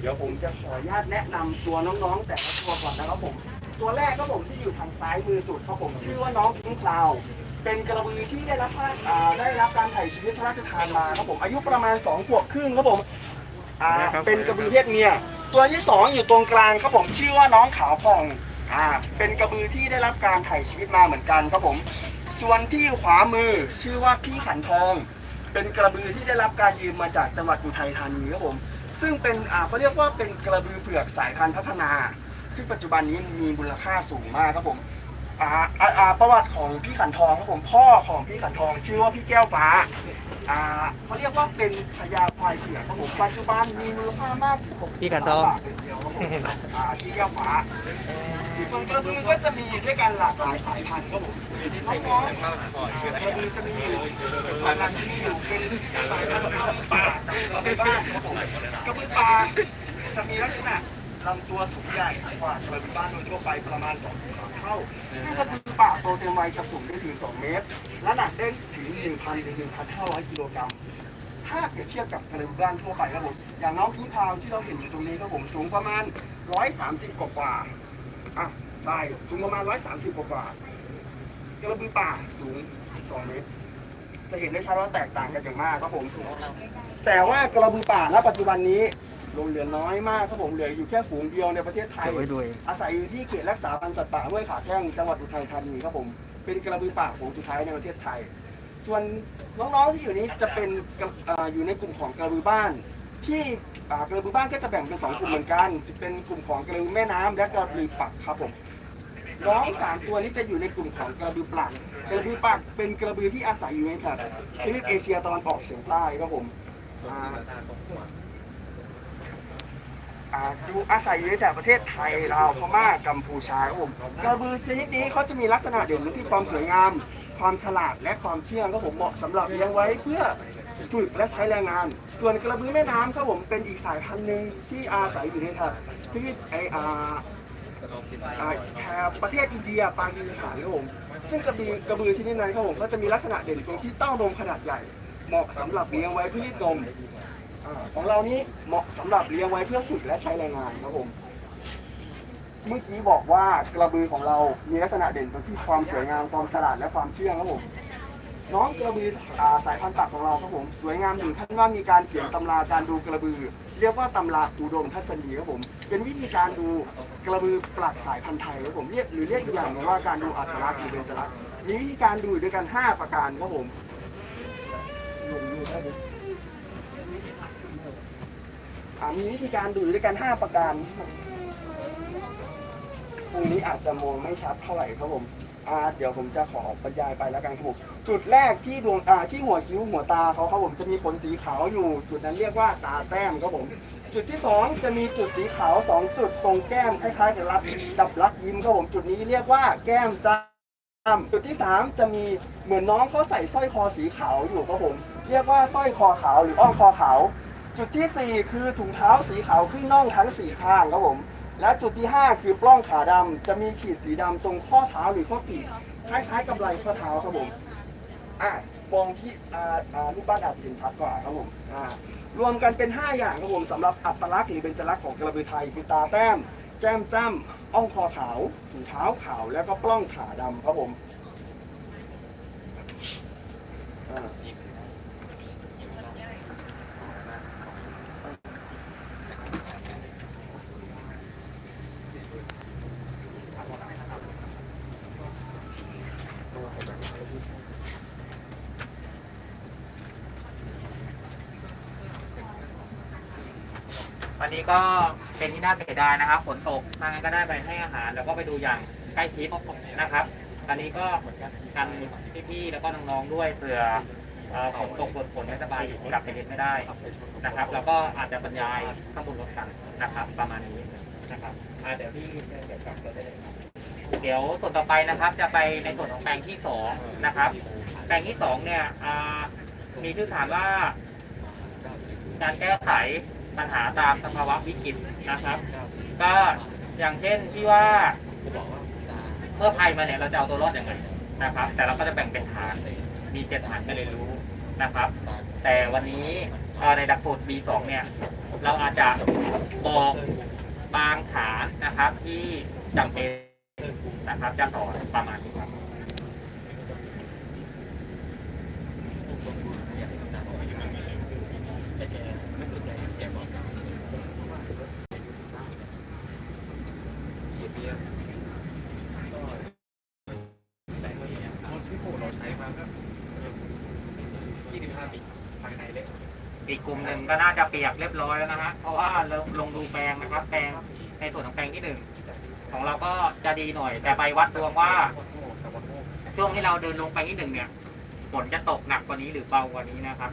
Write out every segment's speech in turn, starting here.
เดี๋ยวผมจะขออนุญาตแนะนำตัวน้องๆ แต่ละตัวก่อนนะครับผม ตัวแรกครับผมที่อยู่ทางซ้ายมือสุดครับผมชื่อว่าน้องพิงคลาว เป็นกระบือที่ได้รับพระราชอ่าได้รับการไถ่ชีวิตพระราชทานมาครับผมอายุประมาณ2ขวบครึ่งครับผมอ่าเป็นกระบือเพศเมียตัวที่สองอยู่ตรงกลางครับผมชื่อว่าน้องขาวผ่องอ่าเป็นกระบือที่ได้รับการไถ่ชีวิตมาเหมือนกันครับผม ส่วนที่ขวามือชื่อว่าพี่ขันทอง เป็นกระบือที่ได้รับการยืมมาจากจังหวัดอุทัยธานีครับผม ซึ่งเป็นอ่าเขาเรียกว่าเป็นกระบือเผือกสายพันธุ์พัฒนา ซึ่งปัจจุบันนี้มีมูลค่าสูงมากครับผม อ่าอ่าอ่าประวัติของพี่ขันทองครับผมพ่อของพี่ขันทอง ชื่อว่าพี่แก้วฟ้าอ่าเขาเรียกว่าเป็นพญาควายเผือกครับผมปัจจุบันมีมูลค่ามากถึง60พี่ขันทองบาทเลยทีเดียวครับผมอ่าพี่แก้วฟ้าส่วนกระบือก็จะมีด้วยกันหลากหลายสายพันธุ์ครับผมน้องๆกระบือจะมีประมาณที่อยู่เป็นสายพันธุ์กระบือป่ากับกระบือบ้านครับผมกระบือป่าจะมีลักษณะ ลำตัวสูงใหญ่กว่ากระบือบ้านโดยทั่วไปประมาณ2-3เท่า ซึ่งกระบือป่าโตเต็มวัยจะสูงได้ถึง 2 เมตร และหนักได้ถึง 1,000ถึง1,500 กิโลกรัม ถ้าเปรียบเทียบกับกระบือบ้านทั่วไปครับผม อย่างน้องพิงพาวที่เราเห็นอยู่ตรงนี้ครับผมสูงประมาณ 130 กว่ากว่าๆอะใช่สูงประมาณ 130 กว่ากว่าๆกระบือป่าสูง 2 เมตร จะเห็นได้ชัดว่าแตกต่างกันอย่างมากครับผม แต่ว่ากระบือป่าณปัจจุบันนี้ ลงเหลือน้อยมากครับผมเหลืออยู่แค่ฝูงเดียวในประเทศไทย เก็บไว้ดูเองอาศัยอยู่ที่เขตรักษาพันธุ์สัตว์ป่าห้วยขาแข้งจังหวัดอุทัยธานีครับผมเป็นกระบือป่าฝูงสุดท้ายในประเทศไทย ส่วนน้องๆที่อยู่นี้จะเป็นกระอ่าอยู่ในกลุ่มของกระบือบ้าน ที่อ่ากระบือบ้านก็จะแบ่งเป็นสองกลุ่มเหมือนกันเป็นกลุ่มของกระบือแม่น้ำและกระบือปักครับผม น้องสามตัวนี้จะอยู่ในกลุ่มของกระบือปลักกระบือปักเป็นกระบือที่อาศัยอยู่ในแถบทวีปเอเชียตะวันออกเฉียงใต้ครับผมอ่า อาอยู่อาศัยอยู่ในแถบประเทศไทยลาวพม่ากัมพูชาครับผมกระบือชนิดนี้เขาจะมีลักษณะเด่นที่ความสวยงาม ความฉลาดและความเชื่องครับผมเหมาะสำหรับเลี้ยงไว้เพื่อฝึกและใช้แรงงาน ส่วนกระบือแม่น้ำครับผมเป็นอีกสายพันธุ์หนึ่งที่อาศัยอยู่ในแถบทวีปไออาอ่าแถบประเทศอินเดียปากีสถานครับผมซึ่งกระบือกระบือชนิดนั้นครับผมก็จะมีลักษณะเด่นตรงที่เต้านมขนาดใหญ่ เหมาะสำหรับเลี้ยงไว้เพื่อรีดนม ของเรานี้เหมาะสำหรับเลี้ยงไว้เพื่อฝึกและใช้แรงงานครับผม เมื่อกี้บอกว่ากระบือของเรา มีลักษณะเด่นตรงที่ความสวยงามความฉลาดและความเชื่องครับผมน้องกระบืออสายพันธุ์ปักของเราครับผมสวยงามถึงขั้นว่ามีการเขียนตำราการดูกระบือ เรียกว่าตำราอุดมทัศนีครับผม เป็นวิธีการดูกระบือปลักสายพันธุ์ไทยครับผมเรียกหรือเรียกอีกอย่างว่าการดูอัตลักษณ์หรือเบญจลักษณ์มีวิธีการดูด้วยกัน 5 ประการครับผมอ่ามีวิธีการดูด้วยกัน 5 ประการตรงนี้อาจจะมองไม่ชัดเท่าไหร่ครับผมอ่าเดี๋ยวผมจะขอบรรยายไปแล้วกันครับผมจุดแรกที่ดวงอ่าที่หัวคิ้วหัวตาเขาครับผมจะมีขนสีขาวอยู่ จุดนั้นเรียกว่าตาแต้มครับผม จุดที่สองจะมีจุดสีขาวสองจุดตรงแก้มคล้ายๆกับรับดับรักยิ้มครับผมจุดนี้เรียกว่าแก้มจ้ำจุดที่สามจะมีเหมือนน้องเขาใส่สร้อยคอสีขาวอยู่ครับผม เรียกว่าสร้อยคอขาวหรืออ้อมคอขาว จุดที่สี่คือถุงเท้าสีขาวครึ่งน่องทั้งสี่ข้างครับผม และจุดที่ 5 คือปล้องขาดำจะมีขีดสีดำตรงข้อเท้าหรือข้อปีกคล้ายๆกับไหล่ข้อเท้าครับผมอะมองที่อ่าอ่ารูปบ้านอาจจะเห็นชัดกว่าครับผมอ่ารวมกันเป็น 5 อย่างครับผมสำหรับอัตลักษณ์หรือเป็นจลักษณ์ของกระบือไทยคือตาแต้ม แก้มจ้ำอ่องคอขาวถุงเท้าขาว แล้วก็ปล้องขาดำครับผมอ่า วันนี้ก็เป็นที่น่าเสียดายนะครับฝนตกทางนั้นก็ได้ไปให้อาหาร แล้วก็ไปดูอย่างใกล้ชิดนะครับตอนนี้ก็กันพี่ๆแล้วก็น้องๆด้วยเผื่อฝนตกฝนฝนไม่สบายกลับไปเรียนไม่ได้นะครับ แล้วก็อาจจะบรรยายข้างบนรถกันนะครับ ประมาณนี้นะครับเดี๋ยวพี่เดี๋ยวกลับรถได้เลยเดี๋ยวส่วนต่อไปนะครับ จะไปในส่วนของแปลงที่สองนะครับ แปลงที่สองเนี่ยมีชื่อฐานว่าการแก้ไข ปัญหาตามสภาวะวิกฤตนะครับ ก็อย่างเช่นที่ว่าเมื่อภัยมาเนี่ยเราจะเอาตัวรอดยังไงนะครับ แต่เราก็จะแบ่งเป็นฐานมีเจ็ดฐานไปเรียนรู้นะครับ แต่วันนี้เอ่อในดักสูตร B2 เนี่ยเราอาจจะบอกบางฐานนะครับที่จำเป็นนะครับจะสอนประมาณนี้ครับ อีกกลุ่มหนึ่งก็น่าจะเปียกเรียบร้อยแล้วนะฮะ เพราะว่าเราลงดูแปลงนะครับ แปลงในส่วนของแปลงที่หนึ่งของเราก็จะดีหน่อย แต่ไปวัดดวงว่า ช่วงที่เราเดินลงไปที่หนึ่งเนี่ยฝนจะตกหนักกว่านี้หรือเบากว่านี้นะครับ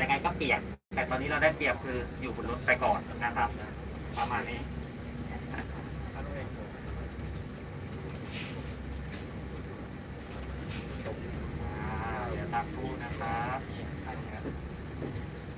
ยังไงก็เปียก แต่ตอนนี้เราได้เปรียบคืออยู่บนรถไปก่อนนะครับ ประมาณนี้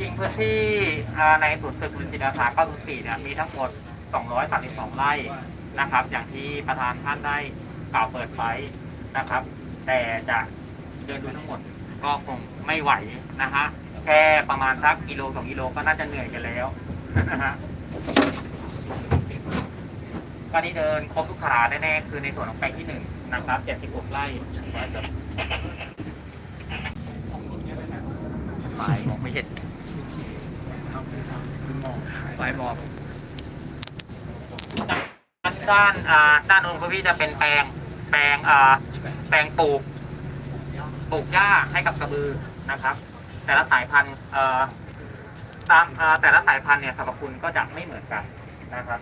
ริงๆพื้นที่อ่าในศูนย์ฝึกบุญจิตอาสา904เนี่ยมีทั้งหมด 232 ไร่นะครับ อย่างที่ประธานท่านได้กล่าวเปิดไปนะครับ แต่จะเดินดูทั้งหมดก็คงไม่ไหวนะฮะแค่ประมาณสักกิโลสองกิโลก็น่าจะเหนื่อยกันแล้วนะฮะก็นี่เดินครบทุกขาแน่ๆคือในส่วนของแปลงที่หนึ่งนะครับ76ไร่ไฟมองไม่เห็น ไฟมอกด้านอ่าด้านองค์พระพี่จะเป็นแปลงแปลงอ่าแปลงปลูกปลูกหญ้าให้กับกระบือนะครับ แต่ละสายพันธุ์เอ่อตามเอ่อแต่ละสายพันธุ์เนี่ยสรรพคุณก็จะไม่เหมือนกันนะครับ